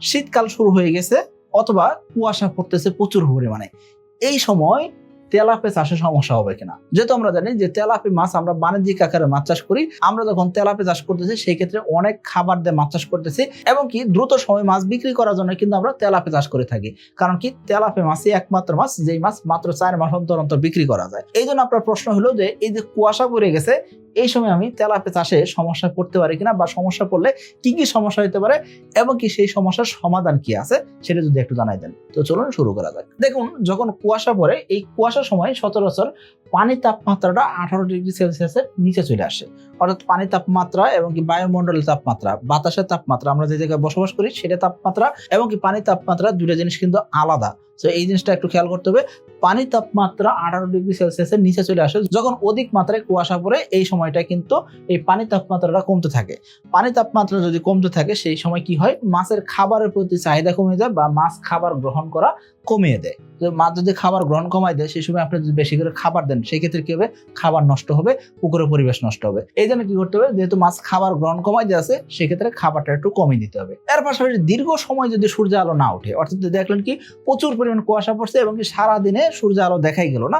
শীতকাল শুরু হয়ে গেছে অথবা কুয়াশা পড়তেছে প্রচুর পরিমাণে। এই সময় তেলাপে চাষে সমস্যা হবে কিনা? যেহেতু আমরা জানি যে তেলাপি মাছ আমরা বাণিজ্যিক আকারে মাছ চাষ করি, আমরা যখন তেলাপি চাষ করতেছি সেই ক্ষেত্রে অনেক খাবার দিয়ে মাছ চাষ করতেছি এবং কি দ্রুত সময় মাছ বিক্রি করার জন্য কিন্তু আমরা তেলাপি চাষ করে থাকি। কারণ কি তেলাপি মাছই একমাত্র মাছ, যেই মাছ মাত্র চার মাস অন্তর অন্তর বিক্রি করা যায়। এই জন্য আপনার প্রশ্ন হলো যে এই যে কুয়াশা পড়ে গেছে এই সময় আমি তেলাপে চাষে সমস্যা পড়তে পারি কিনা বা সমস্যা পড়লে কি কি সমস্যা হতে পারে এবং কি সেই সমস্যার সমাধান কি আছে সেটা যদি একটু জানাই দেন। তো চলুন শুরু করা যাক। দেখুন, যখন কুয়াশা পড়ে, এই কুয়াশার সময় সচরাচর পানির তাপমাত্রাটা আঠারো ডিগ্রি সেলসিয়াসের নিচে চলে আসে। অর্থাৎ পানির তাপমাত্রা এবং কি বায়ুমণ্ডলের তাপমাত্রা, বাতাসের তাপমাত্রা, আমরা যে জায়গায় বসবাস করি সেটা তাপমাত্রা এবং কি পানির তাপমাত্রা দুটো জিনিস কিন্তু আলাদা। তো এই জিনিসটা একটু খেয়াল করতে হবে। পানির তাপমাত্রা আঠারো ডিগ্রি সেলসিয়াসের নিচে চলে আসে, যখন অধিক মাত্রায় কুয়াশা পড়ে, এই সময়টা কিন্তু এই পানির তাপমাত্রাটা কমতে থাকে। পানির তাপমাত্রা যদি কমতে থাকে, সেই সময় কি হয়? মাছের খাবারের প্রতি চাহিদা কমে যায় বা মাছ খাবার গ্রহণ করা কমিয়ে দেয়। মাছ যদি খাবার গ্রহণ কমায় দেয়, সেই সময় আপনি যদি বেশি করে খাবার দেন, সেই ক্ষেত্রে কি হবে? খাবার নষ্ট হবে, পুকুরের পরিবেশ নষ্ট হবে। এই জন্য কি করতে হবে? যেহেতু মাছ খাবার গ্রহণ কমাই দিয়ে আছে সেক্ষেত্রে খাবারটা একটু কমিয়ে দিতে হবে। এর পাশাপাশি দীর্ঘ সময় যদি সূর্য আলো না ওঠে, অর্থাৎ দেখলেন কি প্রচুর পরিমাণ কুয়াশা পড়ছে এবং কি সারাদিনে সূর্য আলো দেখাই গেল না,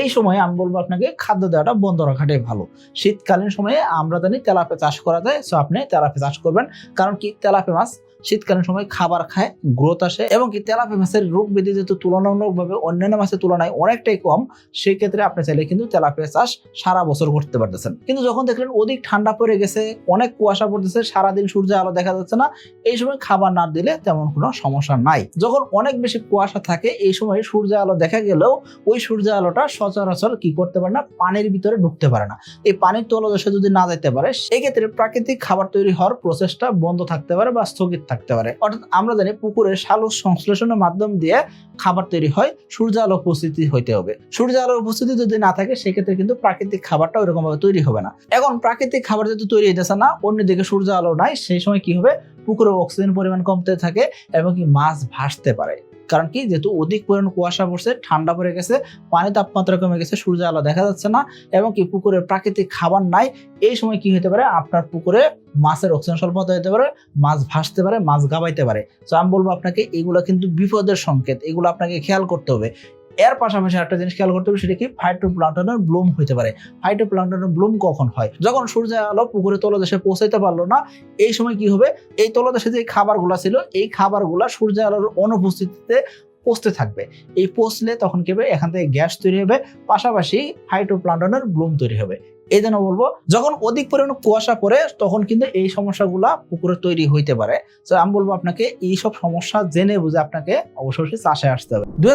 এই সময়ে আমি বলব আপনাকে খাদ্য দেওয়াটা বন্ধ রাখাটাই ভালো। শীতকালীন সময়ে আমরা জানি তেলাপে চাষ করা যায় সো আপনি তেলাপে চাষ করবেন। কারণ কি তেলাপে মাছ শীতকালীন সময় খাবার খায় গ্রোথ আসে এবং কি তেলাপি মাছের রোগ ব্যাধি যেহেতু তুলনামূলকভাবে অন্যান্য মাছের তুলনায় অনেকটাই কম সেই ক্ষেত্রে আপনি চাইলে কিন্তু তেলাপিয়া চাষ সারা বছর করতে পারতেছেন। কিন্তু যখন দেখলেন অধিক ঠান্ডা পড়ে গেছে, অনেক কুয়াশা পড়তেছে, সারাদিন সূর্য আলো দেখা যাচ্ছে না, এই সময় খাবার না দিলে তেমন কোনো সমস্যা নাই। যখন অনেক বেশি কুয়াশা থাকে, এই সময় সূর্য আলো দেখা গেলেও ওই সূর্য আলোটা সচরাচর কি করতে পারে না, পানির ভিতরে ঢুকতে পারে না। এই পানির তলদেশে যদি না যেতে পারে, সেক্ষেত্রে প্রাকৃতিক খাবার তৈরি হওয়ার প্রসেসটা বন্ধ থাকতে পারে বা স্থগিত থাকতে পারে। অর্থাৎ আমরা জানি পুকুরে সালোক সংশ্লেষণের মাধ্যম দিয়ে খাবার তৈরি হয় সূর্য আলো উপস্থিতি হইতে হবে। সূর্য আলো উপস্থিতি যদি না থাকে, সেক্ষেত্রে কিন্তু প্রাকৃতিক খাবারটা ওইরকম ভাবে তৈরি হবে না। এখন প্রাকৃতিক খাবার যেহেতু তৈরি হইতেছে না, অন্যদিকে সূর্য আলো নাই, সেই সময় কি হবে? পুকুরে অক্সিজেন পরিমাণ কমতে থাকে এবং কি মাছ ভাসতে পারে। কারণ কি, যেহেতু অধিক পরিমাণ কুয়াশা পড়ছে, ঠান্ডা পড়ে গেছে পানি তাপমাত্রা কমে গেছে সূর্য আলো দেখা যাচ্ছে না এবং কি পুকুরের প্রাকৃতিক খাবার নাই, এই সময় কি হতে পারে, আপনার পুকুরে মাছের অক্সিজেন স্বল্পতা হতে পারে, মাছ ভাসতে পারে, মাছ গাবাইতে পারে। তো আমি বলব আপনাকে, এগুলো কিন্তু বিপদের সংকেত, এগুলো আপনাকে খেয়াল করতে হবে। এর পাশাপাশি একটা জিনিস খেয়াল করতে হবে, সেটা কি? ফাইটোপ্লান্টনের ব্লুম হতে পারে। ফাইটোপ্লান্টনের ব্লুম কখন হয়? যখন সূর্য আলো পুকুরে তলদেশে পৌঁছাইতে পারল না, এই সময় কি হবে? এই তলদেশে যে খাবারগুলো ছিল, এই খাবারগুলো সূর্যের আলোর অনুপস্থিতিতে পচতে থাকবে। এই পচলে তখন কি হবে? এখান থেকে গ্যাস তৈরি হবে, পাশাপাশি হাইড্রোপ্লান্টনের ব্লুম তৈরি হবে। এই জন্য বলব, যখন অধিক পরিমাণে কুয়াশা পড়ে, তখন কিন্তু এই সমস্যাগুলা পুকুরে তৈরি হইতে পারে। তো আমি বলব আপনাকে এই সব সমস্যা জেনে বুঝে আপনাকে অবশ্যই চাষে আসতে হবে। দুই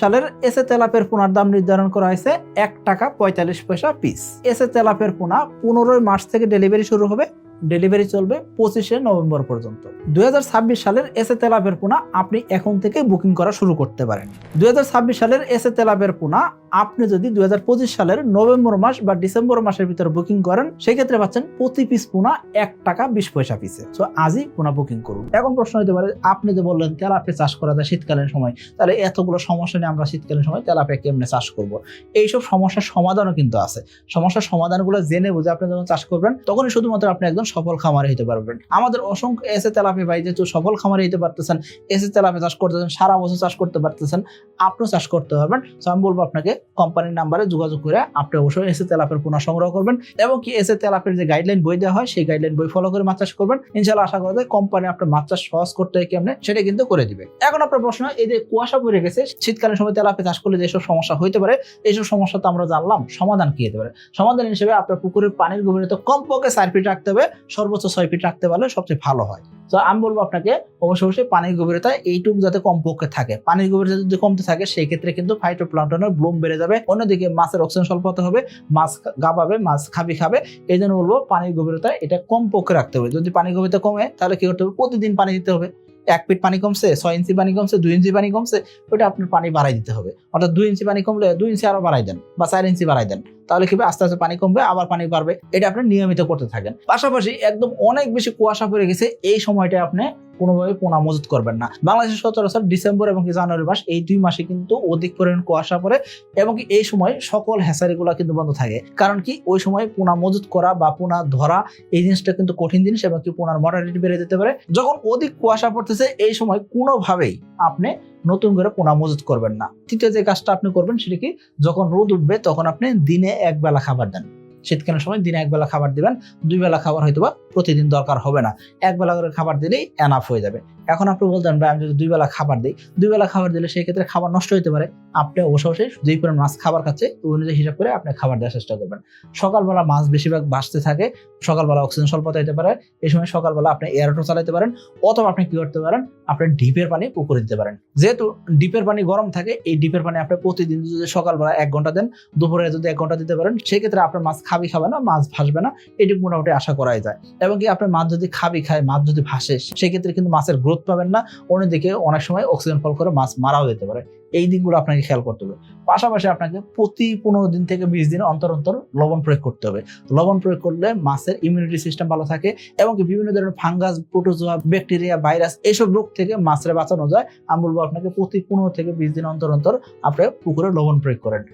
সালের এসে তেলাপের পোনার দাম নির্ধারণ করা হয়েছে এক টাকা পঁয়তাল্লিশ পয়সা পিস এসে তেলাপের পোনা পনেরোই মার্চ থেকে ডেলিভারি শুরু হবে। ডেলিভারি চলবে পঁচিশে নভেম্বর পর্যন্ত। দুই হাজার ছাব্বিশ সালের এসে তেলাপের পোনা আপনি এখন থেকে বুকিং করা শুরু করতে পারেন। দুই হাজার ছাব্বিশ সালের এসে তেলাপের পোনা আপনি যদি দুই হাজার পঁচিশ সালের নভেম্বর মাস বা ডিসেম্বর মাসের ভিতরে বুকিং করেন, সেক্ষেত্রে পাচ্ছেন প্রতি পিস পোনা এক টাকা বিশ পয়সা পিসে তো আজই পোনা বুকিং করুন। এখন প্রশ্ন হতে পারে, আপনি যে বললেন তেলাপে চাষ করা যায় শীতকালীন সময়, তাহলে এতগুলো সমস্যা নিয়ে আমরা শীতকালীন সময় তেলাপে কেমনে চাষ করব? এইসব সমস্যার সমাধানও কিন্তু আছে। সমস্যার সমাধানগুলো জেনে বুঝে আপনি যখন চাষ করবেন, তখনই শুধুমাত্র আপনি একজন সফল খামারে হতে পারবেন। আমাদের অসংখ্য এসে তেলাপি ভাই যেহেতু সফল খামারে হতে পারতেছেন এসে তেলাপি চাষ করতেছেন সারা বছর চাষ করতে পারতেছেন, আপনিও চাষ করতে পারবেন। তো আমি বলব আপনাকে কোম্পানির নাম্বারে যোগাযোগ করে আপনি অবশ্যই এসে তেলাপের পোনা সংগ্রহ করবেন এবং কি এসে তেলাপের যে গাইডলাইন বই দেওয়া হয়, সেই গাইডলাইন বই ফলো করে মাছ চাষ করবেন। ইনশাল্লাহ আশা করা যায় কোম্পানি আপনার মাছ চাষ সহজ করতে হয় কেমনে সেটা কিন্তু করে দিবে। এখন আপনার প্রশ্ন, এই যে কুয়াশা পড়ে গেছে, শীতকালীন সময় তেলাপি চাষ করলে যেসব সমস্যা হইতে পারে, এইসব সমস্যা তো আমরা জানলাম, সমাধান কি হতে পারে? সমাধান হিসেবে আপনার পুকুরের পানির গভীরতা কমপক্ষে চার ফিট রাখতে হবে, সর্বোচ্চ ছয় ফিট রাখতে পারলে সবচেয়ে ভালো হয়। তো আমি বলব আপনাকে অবশ্যই অবশ্যই পানির গভীরতা এইটুকু যাতে কমপক্ষে থাকে। পানির গভীরতা যদি কমতে থাকে সেই ক্ষেত্রে কিন্তু ফাইটোপ্লান্টনের ব্লুম বেড়ে যাবে। অন্যদিকে মাছের অক্সিজেন স্বল্পতা হবে, মাছ গাবাবে, মাছ খাবি খাবে। এই জন্য বলব পানির গভীরতা এটা কমপক্ষে রাখতে হবে। যদি পানির গভীরতা কমে, তাহলে কি করতে হবে? প্রতিদিন পানি দিতে হবে। এক ফিট পানি কমছে, ছয় ইঞ্চি পানি কমছে, দুই ইঞ্চি পানি কমছে ওইটা আপনার পানি বাড়াই দিতে হবে। অর্থাৎ দুই ইঞ্চি পানি কমলে দুই ইঞ্চি আরও বাড়াই দেন বা চার ইঞ্চি বাড়াই দেন। তাহলে কি আস্তে আস্তে পানি কমবে, আবার পানি বাড়বে। এটা আপনি নিয়মিত করতে থাকেন। পাশাপাশি একদম অনেক বেশি কুয়াশা পড়ে গেছে, এই সময়টা আপনি কোনোভাবে পোনা মজুত করবেন না। বাংলাদেশের সচরাচর ডিসেম্বর এবং জানুয়ারি মাস, এই দুই মাসে কিন্তু অধিক পরিমাণ কুয়াশা পড়ে এবং এই সময় সকল হ্যাসারিগুলো কিন্তু বন্ধ থাকে। কারণ কি ওই সময় পোনা মজুত করা বা পোনা ধরা, এই জিনিসটা কিন্তু কঠিন জিনিস এবং কি পোনার মর্টালিটি বেড়ে যেতে পারে। যখন অধিক কুয়াশা পড়তেছে, এই সময় কোনোভাবেই আপনি নতুন করে পোনা মজুত করবেন না। তৃতীয় যে কাজটা আপনি করবেন সেটা কি, যখন রোদ উঠবে তখন আপনি দিনে এক বেলা খাবার দেন। শীতকালীন সময় দিনে এক বেলা খাবার দিবেন, দুই বেলা খাবার হয়তো বা প্রতিদিন দরকার হবে না। এক বেলা করে খাবার দিলেই এনাফ হয়ে যাবে। এখন আপনি বলতেন, ভাই, আমি যদি দুই বেলা খাবার দিই। দুই বেলা খাবার দিলে সেই ক্ষেত্রে খাবার নষ্ট হতে পারে। আপনি অবশ্য অবশ্যই যেই পরিমাণ মাছ খাবার খাচ্ছে, ওই অনুযায়ী হিসাব করে আপনি খাবার দেওয়ার চেষ্টা করবেন। সকালবেলা মাছ বেশিরভাগ বাঁচতে থাকে, সকালবেলা অক্সিজেন স্বল্পতা হতে পারে, এই সময় সকালবেলা আপনি এয়ারটো চালাতে পারেন, অথবা আপনি কি করতে পারেন, আপনি ডিপের পানি পুকুরে দিতে পারেন। যেহেতু ডিপের পানি গরম থাকে, এই ডিপের পানি আপনি প্রতিদিন যদি সকালবেলা এক ঘণ্টা দেন, দুপুরে যদি এক ঘণ্টা দিতে পারেন, সেই ক্ষেত্রে আপনার মাছ খাবি খাবে না, মাছ ভাসবে না, এটুকু মোটামুটি আশা করাই যায়। এবং কি আপনার মাছ যদি খাবি খায়, মাছ যদি ভাসে সেক্ষেত্রে কিন্তু মাছের গ্রোথ পাবেন না, অন্যদিকে অনেক সময় অক্সিজেন ফল করে মাছ মারাও যেতে পারে। এই দিকগুলো আপনাকে খেয়াল করতে হবে। পাশাপাশি আপনাকে প্রতি পনেরো দিন থেকে বিশ দিন অন্তর অন্তর লবণ প্রয়োগ করতে হবে। লবণ প্রয়োগ করলে মাছের ইমিউনিটি সিস্টেম ভালো থাকে এবং বিভিন্ন ধরনের ফাঙ্গাস প্রোটোজোয়া ব্যাকটেরিয়া ভাইরাস এইসব রোগ থেকে মাছের বাঁচানো যায়। আমি বলব আপনাকে প্রতি পনেরো থেকে বিশ দিন অন্তর অন্তর আপনি পুকুরে লবণ প্রয়োগ করেন।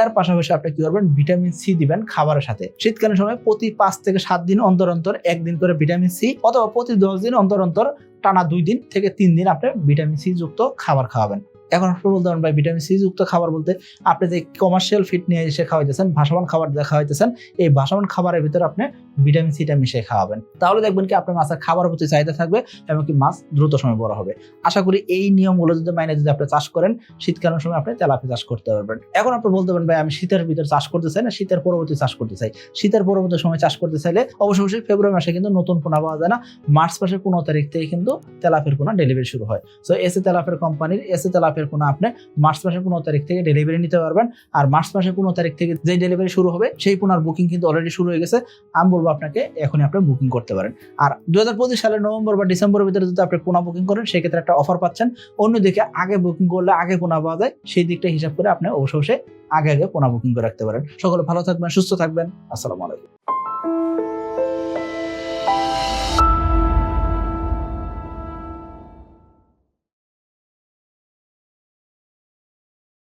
এর পাশাপাশি আপনি কি করবেন? ভিটামিন সি দিবেন খাবারের সাথে। শীতকালীন সময় প্রতি পাঁচ থেকে সাত দিন অন্তর অন্তর একদিন করে ভিটামিন সি অথবা প্রতি দশ দিন অন্তর অন্তর টানা দুই দিন থেকে তিন দিন আপনি ভিটামিন সি যুক্ত খাবার খাওয়াবেন। এখন আপনি বলতে পারেন ভাই ভিটামিন সি যুক্ত খাবার বলতে আপনি যে কমার্শিয়াল ফিট নিয়ে এসে খাওয়াইতেছেন, ভাসমান খাবার দিয়ে খাওয়াইতেছেন, এই ভাসমান খাবারের ভিতরে আপনি ভিটামিন সিটা মিশিয়ে খাওয়াবেন। তাহলে দেখবেন কি আপনার মাছের খাবারের প্রতি চাহিদা থাকবে এবং কি মাছ দ্রুত সময় বড় হবে। আশা করি এই নিয়মগুলো যদি মাইনে যদি আপনি চাষ করেন, শীতকালীন সময় আপনি তেলাপি চাষ করতে পারবেন। এখন আপনি বলতে পারেন, ভাই, আমি শীতের ভিতরে চাষ করতে চাই না, শীতের পরবর্তী চাষ করতে চাই। শীতের পরবর্তী সময় চাষ করতে চাইলে অবশ্যই অবশ্যই ফেব্রুয়ারি মাসে কিন্তু নতুন পোনা পাওয়া যায় না। মার্চ মাসের পনেরো তারিখ থেকে কিন্তু তেলাপের পোনা ডেলিভারি শুরু হয়। সো এসে তেলাপের কোম্পানির এসে তেলাপের পোনা আপনি মার্চ মাসের পনেরো তারিখ থেকে ডেলিভারি নিতে পারবেন। আর মার্চ মাসের পনেরো তারিখ থেকে যে ডেলিভারি শুরু হবে, সেই পোনার বুকিং কিন্তু অলরেডি শুরু হয়ে গেছে। আমি বলব আপনাকে, এখনই আপনি বুকিং করতে পারেন। আর দু হাজার পঁচিশ সালের নভেম্বর বা ডিসেম্বরের ভিতরে যদি আপনি পোনা বুকিং করেন সেক্ষেত্রে একটা অফার পাচ্ছেন। অন্যদিকে আগে বুকিং করলে আগে পোনা পাওয়া যায়, সেই দিকটা হিসাব করে আপনি অবশ্যই আগে আগে পোনা বুকিং করে রাখতে পারেন। সকলে ভালো থাকবেন, সুস্থ থাকবেন। আসসালামু আলাইকুম।